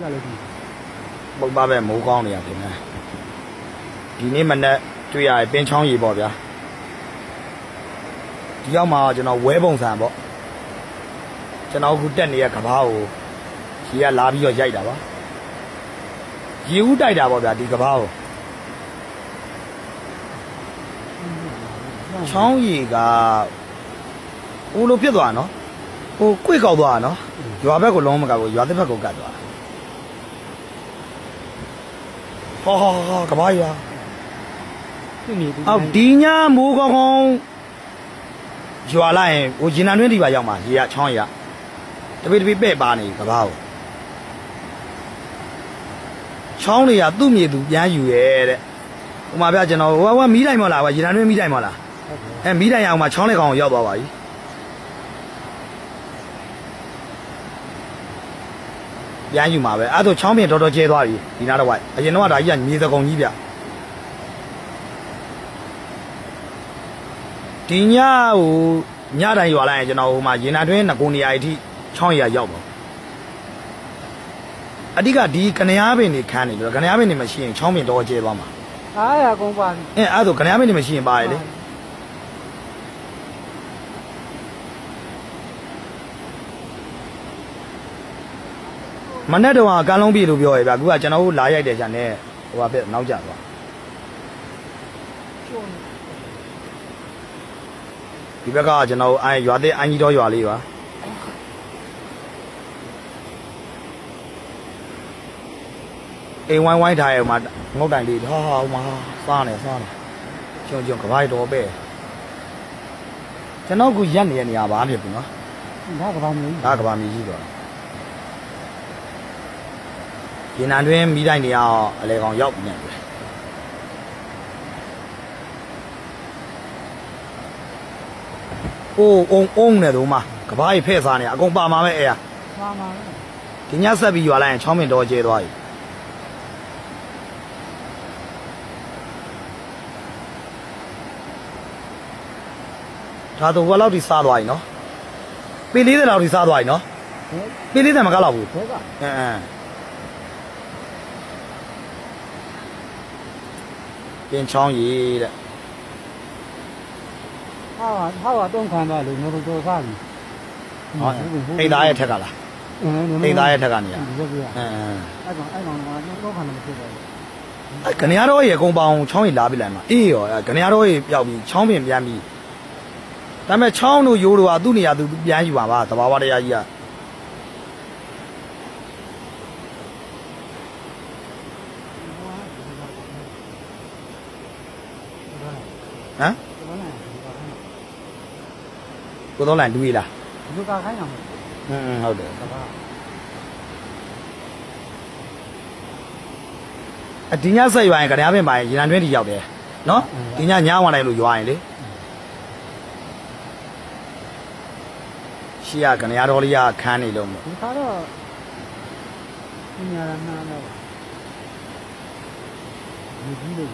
ကြလို့ဒီပုတ်ပါပဲမိုးကောင်းနေရပြင်မယ်ဒီနေ့မနေ့တွေ့ရရင်ပင်ချောင်းရီပေါ့ဗျာဒီရောက်မှာကျွန်တော်ဝဲပုံစံပေါ့ကျွန်တော်အခုတက်နေတဲ့ကဘာကိုကြီးကလာပြီးတော့ရိုက်တာပါရေဦးတိုက်တာပေါ့ဗျာဒီကဘာကိုချောင်းရီကဦးလိုဖြစ်သွားနော်ဟိုကွေ့ကောက်သွားတာနော်ရွာဘက်ကိုလုံးမကဘူးရွာတစ်ဘက်ကိုကတ်သွားတာ ဟောဟောဟောကဘာရွာသူ့နေသူအော်ဒီညမိုးကောင်းကောင်းရွာလိုက်ရင်ဟိုဂျင်နန်တွင်းဒီပါရောက်မှာရေရချောင်းရတပိတပိပဲ့ပါနေကဘာကိုချောင်းတွေကသူ့မြေသူပြန်ယူရဲတဲ့ဟိုမှာပြကျွန်တော်ဟိုဟိုမီးတိုင်မလားကွာဂျင်နန်တွင်းမီးတိုင်မလားဟုတ်ကဲ့အဲမီးတိုင်ရအောင်မှာချောင်းလေးကောင်ကိုရောက်သွားပါပြီ ပြန်ယူမှာပဲအဲ့ဒါဆိုချောင်းပြင်တော်တော်ကျဲသွားပြီဒီနားတော့ဝိုက်အရင်တော့ကဒါကြီးကမြေသကုံကြီးဗျဒီညဟိုညတိုင်းရွာလိုက်ရင်ကျွန်တော်ဟိုမှာရင်နာတွင်းငကိုနေရာအထိချောင်းရရောက်ပါအဓိကဒီကနေအားပင်နေခန်းနေလို့ကနေအားပင်နေမရှိရင်ချောင်းပြင်တော်ကျဲသွားမှာအားရကုန်ပါပြီအဲအဲ့ဒါဆိုကနေအားပင်နေမရှိရင်ပါရလေ မနေ့တော့ကကန်းလုံးပြီလို့ပြောရဗျအခုကကျွန်တော်တို့လာရိုက်တယ်じゃနဲ့ဟိုကပြနောက်ကျသွားဒီဘက်ကကျွန်တော်တို့အဲရွာတဲ့အန်ကြီးတော်ရွာလေးပါအိမ်ဝိုင်းဝိုင်းထားရမှာငုတ်တိုင်လေးဟာဟာဟိုမှာစားနေစားနေကျုံကျုံကပိုင်းတော်ပဲကျွန်တော်ကရက်နေရနေရပါဖြစ်ပြီနော်ဒါကဘာမျိုးဒါကဘာမြေကြီးတော့ ရင်နံတွင်းမိတိုင်းနေရအောင်အလေကောင်ရောက်နေတယ်အိုးအုံအုံနေတော့မှာကဘာကြီးဖဲ့စားနေအကုန်ပါမှာပဲအဲ့ရပါမှာဒီညဆက်ပြီးရွာလိုက်ရင်ချောင်းမင်တော်ကျဲသွားပြီဒါတော့ဘယ်လောက်ထိစားသွားပြီနော်ပေ40လောက်ထိစားသွားပြီနော်ဘယ်ပေ40မကလောက်ဘူးဘယ်ကအင်းအင်း ပြင်ချောင်းရီတဲ့ဟာဟာဟာတုံးခံပါလို့ငါတို့တော့စားပြီဟောအိမ်သားရဲ့ထက်ကလားအိမ်သားရဲ့ထက်ကနေရဒီလိုပြရအင်းအင်းအဲ့ကောင်အဲ့ကောင်ကတော့ခံလို့ဖြစ်တယ်အဲကနေရတော့ရေအကုန်ပေါအောင်ချောင်းရီလာပြီလိုက်မှာအေးရောအဲကနေရတော့ရေပျောက်ပြီးချောင်းပင်ပြန်ပြီးဒါပေမဲ့ချောင်းတို့ရိုးတို့ကသူ့နေရာသူပြန်ယူပါပါတဘာဝတရားကြီးက ဟမ်ကိုတော့လိုက်လူးလားလူကခိုင်းတာမဟုတ်อืมဟုတ်တယ်ဘူးကဘာအဒီညဆက်ရွာရင်ကြရပင်ပါရင်ရန်တွင်းတီရောက်တယ်နော်ဒီညညဝင်လိုက်လို့ရွာရင်လေရှီကကြရတော်လေးကခန်းနေလို့မို့ဒီကတော့ဒီညာနာတော့ဒီကြီးလို့